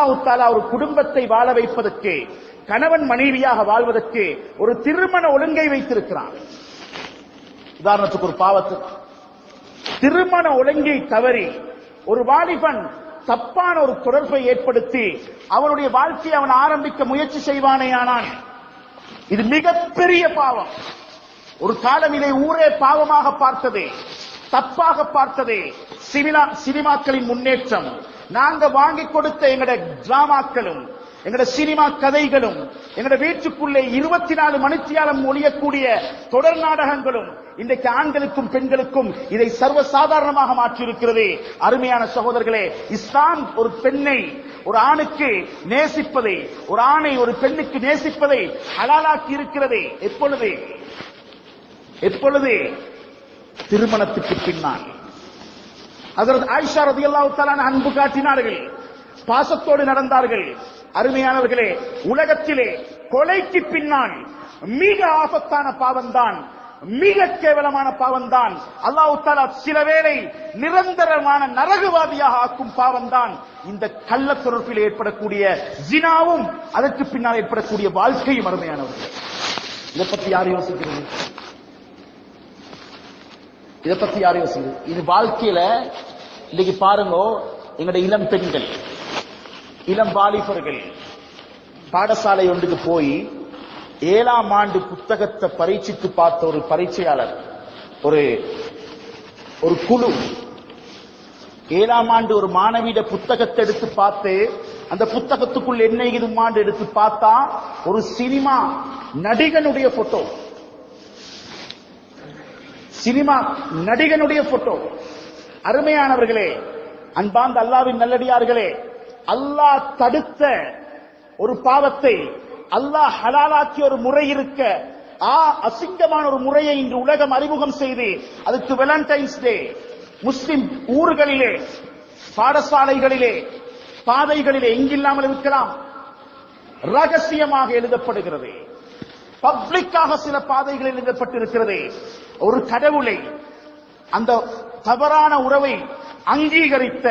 அல்லாஹு தாலா ஒரு குடும்பத்தை வாழ வைப்பதற்கு கணவன் மனைவியாக வாழ்வதற்கு ஒரு திருமண ஒழுங்கை வைத்திருக்கிறான் உதாரணத்துக்கு ஒரு பாவத்து. திருமண ஒழுங்கை தவறி ஒரு வாலிபன் தப்பான ஒரு தொடர்பை ஏற்படுத்தி அவனுடைய வாழ்க்கையை அவன் ஆரம்பிக்க முயற்சி செய்வானேயானான் இது மிகப்பெரிய பாவம். ஒரு காலம் இதை ஊரே பாவமாக பார்த்ததே தப்பாக பார்த்ததே சினிமாக்களின் முன்னேற்றம். நாங்க வாங்கி கொடுத்த எங்கட டிராமாக்களும் எங்கட சினிமா கதைகளும் எங்கட வீட்டுக்குள்ளே இருபத்தி நாலு மணித்தியாலம் ஒழியக்கூடிய தொடர் நாடகங்களும் இன்றைக்கு ஆண்களுக்கும் பெண்களுக்கும் இதை சர்வசாதாரணமாக மாற்றியிருக்கிறது. அருமையான சகோதரர்களே இஸ்லாம் ஒரு பெண்ணை ஒரு ஆணுக்கு நேசிப்பதை ஒரு ஆணை ஒரு பெண்ணுக்கு நேசிப்பதை ஹலாலாக்கி இருக்கிறது. எப்பொழுது? எப்பொழுது? திருமணத்துக்கு பின்னால். அதற்கு ஆயிஷா ரதி தஆலா அன்பு காட்டினார்கள். பாசத்தோடு நடந்தார்கள். அருமையானவர்களே உலகத்திலே கொலைக்கு பின்னால் மிக ஆபத்தான பாவம்தான் மிக கேவலமான பாவம்தான். அல்லாஹ் தாலா சில வேளை நிரந்தரமான நரகவாதியாக ஆக்கும் பாவம்தான். இந்த கள்ள தொடர்பில் ஏற்படக்கூடிய ஜினாவும் அதற்கு பின்னால் ஏற்படக்கூடிய வாழ்க்கையும் அருமையானவர்கள். இதை பத்தி யார் யோசிக்கிறது? இதை பத்தி யார் யோசிக்கிறது? இது வாழ்க்கையில இன்னைக்கு பாருங்க எங்களுடைய இளம் பெண்கள் இளம் வாலிபர்கள் பாடசாலை ஒன்றுக்கு போய் ஏழாம் ஆண்டு புத்தகத்தை பரீட்சித்து பார்த்த ஒரு பரீட்சையாளர் ஒரு ஒரு குழு. ஏழாம் ஆண்டு ஒரு மாணவியிட புத்தகத்தை எடுத்து பார்த்து அந்த புத்தகத்துக்குள் என்ன இதுமாண்டு எடுத்து பார்த்தா ஒரு சினிமா நடிகனுடைய போட்டோ சினிமா நடிகனுடைய போட்டோ அருமையானவர்களே அன்பாந்த அல்லாவின் நல்லடியார்களே அல்லாஹ் தடுத்த ஒரு பாவத்தை அல்லாஹ் ஹலாலாக்கிய ஒரு முறை இருக்க ஆ அசிங்கமான ஒரு முறையை இன்று உலகம் அறிமுகம் செய்து அதுக்கு வேலண்டைன்ஸ் டே முஸ்லிம் ஊர்களிலே பாடசாலைகளிலே பாதைகளிலே எங்கில்லாமல் இருக்கலாம். ரகசியமாக எழுதப்படுகிறது. பப்ளிக்காக சில பாதைகளில் எழுதப்பட்டிருக்கிறது. ஒரு கடவுளை அந்த தவறான உறவை அங்கீகரித்த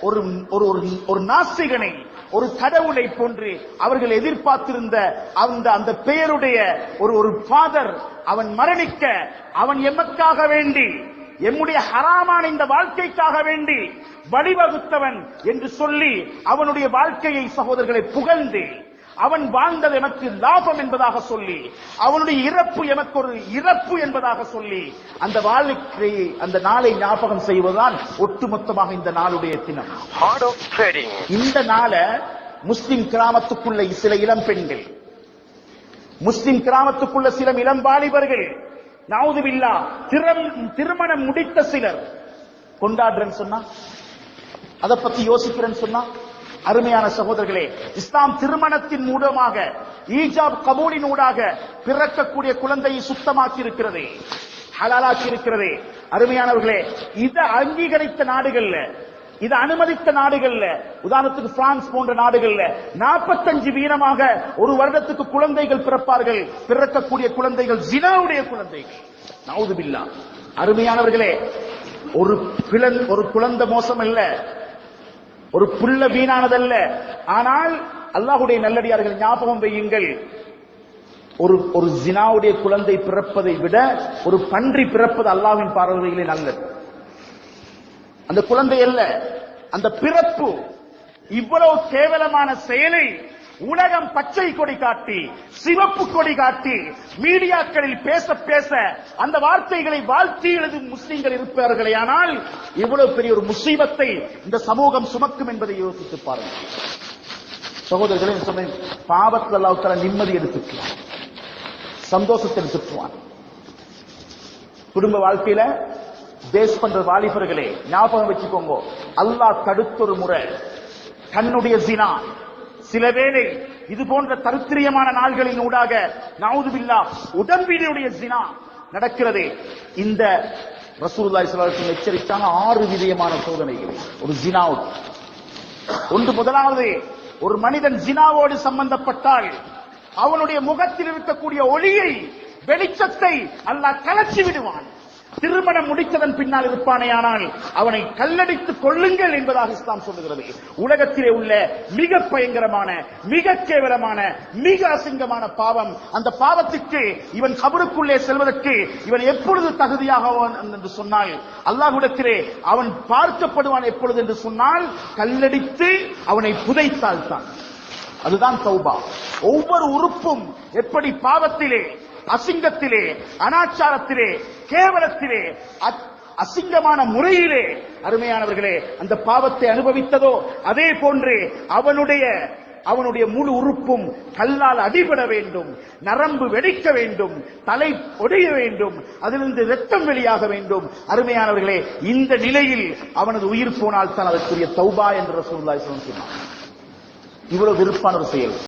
ஒரு ஒரு ஒரு- ஒரு நாஸ்திகனை ஒரு கடவுளை போன்று அவர்கள் எதிர்பார்த்திருந்த அந்த அந்த பெயருடைய ஒரு ஒரு ஃபாதர் அவன் மரணிக்க அவன் எமக்காக வேண்டி எம்முடைய ஹராமான இந்த வாழ்க்கைக்காக வேண்டி வழிவகுத்தவன் என்று சொல்லி அவனுடைய வாழ்க்கையை சகோதரர்களை புகழ்ந்து அவன் வாழ்ந்தது எனக்கு லாபம் என்பதாக சொல்லி அவனுடைய இறப்பு எனக்கு ஒரு இறப்பு என்பதாக சொல்லி அந்த வாழ்க்கையை அந்த நாளை ஞாபகம் செய்வதுதான் ஒட்டுமொத்தமாக இந்த நாளுடைய தினம். இந்த நாள முஸ்லிம் கிராமத்துக்குள்ள சில இளம் பெண்கள் முஸ்லிம் கிராமத்துக்குள்ள சில இளம் வாலிபர்கள் நாவுதுபில்லா திறம் திருமணம் முடித்த சிலர் கொண்டாடுறேன்னு சொன்னா? அதை பத்தி யோசிக்கிறேன்னு சொன்னா? அருமையான சகோதரர்களே இஸ்லாம் திருமணத்தின் மூலமாக ஈஜாப் கபூலின் ஊடாக பிறக்கக்கூடிய குழந்தையை சுத்தமாக்கி இருக்கிறது ஹலாலாக்கி இருக்கிறது அருமையானவர்களே இதை அங்கீகரித்த நாடுகள்ல இதை அனுமதித்த நாடுகள்ல உதாரணத்துக்கு பிரான்ஸ் போன்ற நாடுகள்ல 45 வீதமாக ஒரு வருடத்துக்கு குழந்தைகள் பிறப்பார்கள். பிறக்கக்கூடிய குழந்தைகள் ஜினாவுடைய குழந்தைகள். நவுதுபில்லா. அருமையானவர்களே ஒரு பிளன் ஒரு குழந்தை மோசம் இல்ல ஒரு புள்ள வீணானதல்ல. ஆனால் அல்லாஹ்வுடைய நல்லடியார்கள் ஞாபகம் வையுங்கள். ஒரு ஒரு ஜினாவுடைய குழந்தை பிறப்பதை விட ஒரு பன்றி பிறப்பது அல்லாஹ்வின் பார்வைகளே நல்லது. அந்த குழந்தை அல்ல. அந்த பிறப்பு இவ்வளவு கேவலமான செயலை உலகம் பச்சை கொடி காட்டி சிவப்பு கொடி காட்டி மீடியாக்களில் பேச பேச அந்த வார்த்தைகளை வாழ்த்தி எழுதும் முஸ்லிம்கள் இருப்பார்களே. ஆனால் இவ்வளவு பெரிய ஒரு முசீபத்தை இந்த சமூகம் சுமக்கும் என்பதை யோசித்து பாருங்கள். சகோதரர்களே சமயம் சொன்னேன் பாவத்தில் அல்லாஹ் நிம்மதி எடுத்துக்குவான். சந்தோஷத்தை எடுத்துக்குவான். குடும்ப வாழ்க்கையில பேஸ் பண்ற வாலிபர்களே ஞாபகம் வச்சுக்கோங்க. அல்லாஹ் தடுத்தொரு முறை தன்னுடைய ஜினா சில வேளை இது போன்ற தருத்திரியமான நாள்களின் ஊடாக நவுதுபில்லா உடம்பினுடைய ஜினா நடக்கிறது. இந்த ரசூலுல்லாஹி ஸல்லல்லாஹு எச்சரித்தான ஆறு விதமான சோதனைகள். ஒரு ஜினாவுக்கு. ஒன்று முதலாவது ஒரு மனிதன் ஜினாவோடு சம்பந்தப்பட்டால் அவனுடைய முகத்தில் இருக்கக்கூடிய ஒளியை வெளிச்சத்தை அல்லாஹ் கலச்சி விடுவான். திருமணம் முடித்ததன் பின்னால் இருப்பானேயானால் அவனை கல்லடித்துக் கொள்ளுங்கள் என்பதாக இஸ்லாம் சொல்லுகிறது. உலகத்திலே உள்ள மிக பயங்கரமான மிக கேவலமான மிக அசிங்கமான பாவம். அந்த பாவத்துக்கு இவன் கபருக்குள்ளே செல்வதற்கு இவன் எப்பொழுது தகுதியாகவான் என்று சொன்னால் அல்லாஹுடத்திலே அவன் பார்க்கப்படுவான் எப்பொழுது என்று சொன்னால் கல்லடித்து அவனை புதைத்தால் தான் அதுதான் தௌபா. ஒவ்வொரு உறுப்பும் எப்படி பாவத்திலே அசிங்கத்திலே அனாச்சாரத்திலே கேவலத்திலே அ- அசிங்கமான முறையிலே அருமையானவர்களே அந்த பாவத்தை அனுபவித்ததோ அதே போன்று அவனுடைய அவனுடைய முழு உறுப்பும் கல்லால் அடிபட வேண்டும் நரம்பு வெடிக்க வேண்டும் தலை ஒடைய வேண்டும் அதிலிருந்து ரத்தம் வெளியாக வேண்டும். அருமையானவர்களே இந்த நிலையில் அவனது உயிர் போனால் தான் அதற்குரிய தௌபா என்று ரசூலுல்லாஹி சொன்னார் இவ்வளவு விருப்பான ஒரு செயல்.